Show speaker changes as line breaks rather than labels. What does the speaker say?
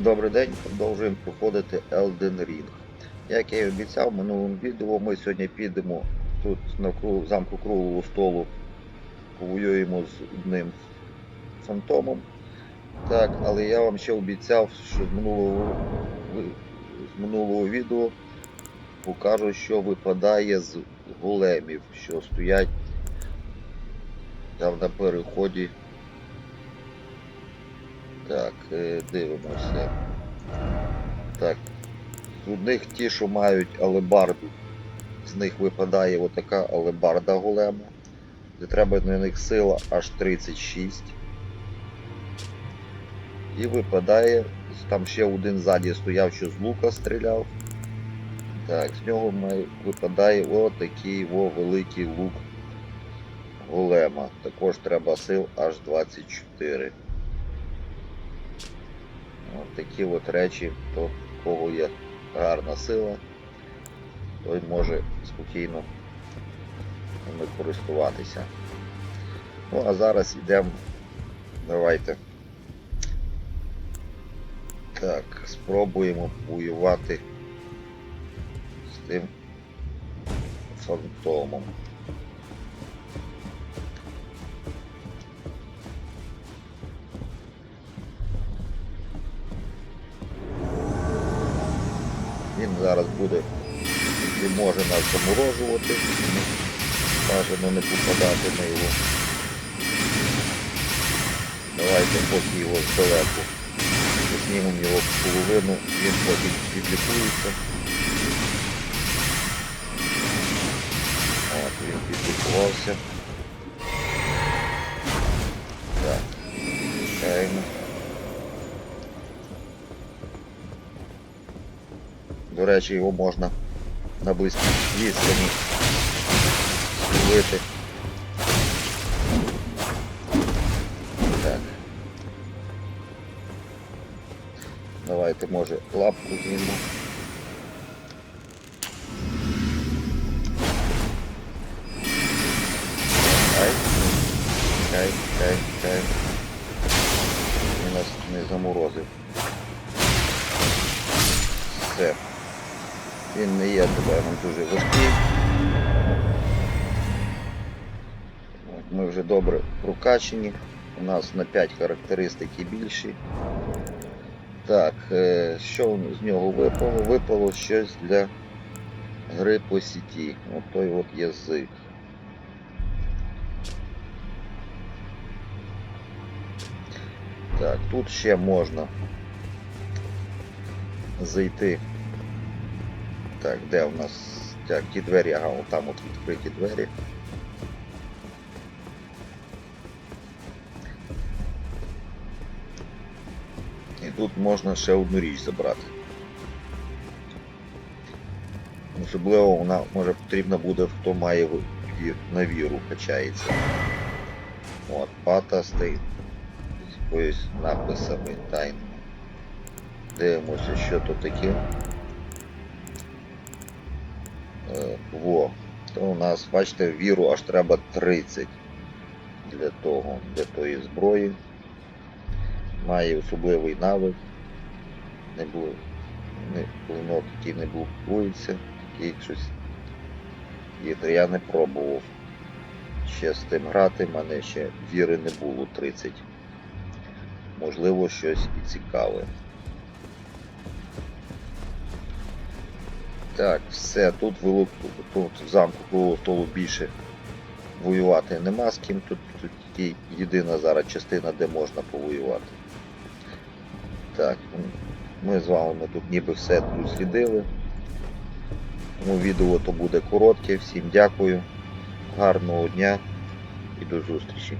Добрий день, продовжуємо проходити Elden Ring. Як я і обіцяв в минулому відео, ми сьогодні підемо тут на круг, замку круглого столу, повоюємо з одним фантомом. Так, але я вам ще обіцяв, що з минулого, з минулого відео покажу, що випадає з големів, що стоять там на переході. Так, е, дивимося. Так. З одних ті, що мають алебарду, з них випадає отака алебарда голема, де треба на них сила аж 36. І випадає, там ще один ззаді стояв, що з лука стріляв. Так, з нього випадає отакий о, великий лук голема. Також треба сил аж 24. От такі от речі, то кого є гарна сила, той може спокійно ними користуватися. Ну а зараз йдемо. Давайте. Так, спробуємо воювати з тим фантомом. Він зараз буде і може нас заморожувати. Бажано не попадати на його. Давайте поки його здалеку. Знімемо його половину, він потім підлікується. От, він підлікувався. Речі, його можна на близькій відстані зловити. Так. Давайте, може, лапку знімемо. Чекай, чекай, чекай. Він нас не заморозив. Все. Він не є напевно, дуже важкий. Ми вже добре прокачені. У нас на 5 характеристики більші. Так, е, що з нього випало? Випало щось для гри по сіті. От той от язик. Так, тут ще можна зайти. Так, де у нас ті двері, ага, там от відкриті двері. І тут можна ще одну річ забрати. Особливо вона може потрібна буде, хто має на віру качається. От, пата стоїть з якоюсь написами тайними. Дивимося, що тут таке. Во. То у нас, бачите, віру аж треба 30 для того, для тої зброї. Має особливий навик. Не було. Не, клинок, який не блокується, такий щось. І я не пробував ще з тим грати, в мене ще віри не було 30. Можливо, щось і цікаве. Так, все, тут в замку круглого більше воювати нема з ким. Тут, тут єдина зараз частина, де можна повоювати. Так, ми з вами тут ніби все дослідили. Тому відео то буде коротке. Всім дякую, гарного дня і до зустрічі.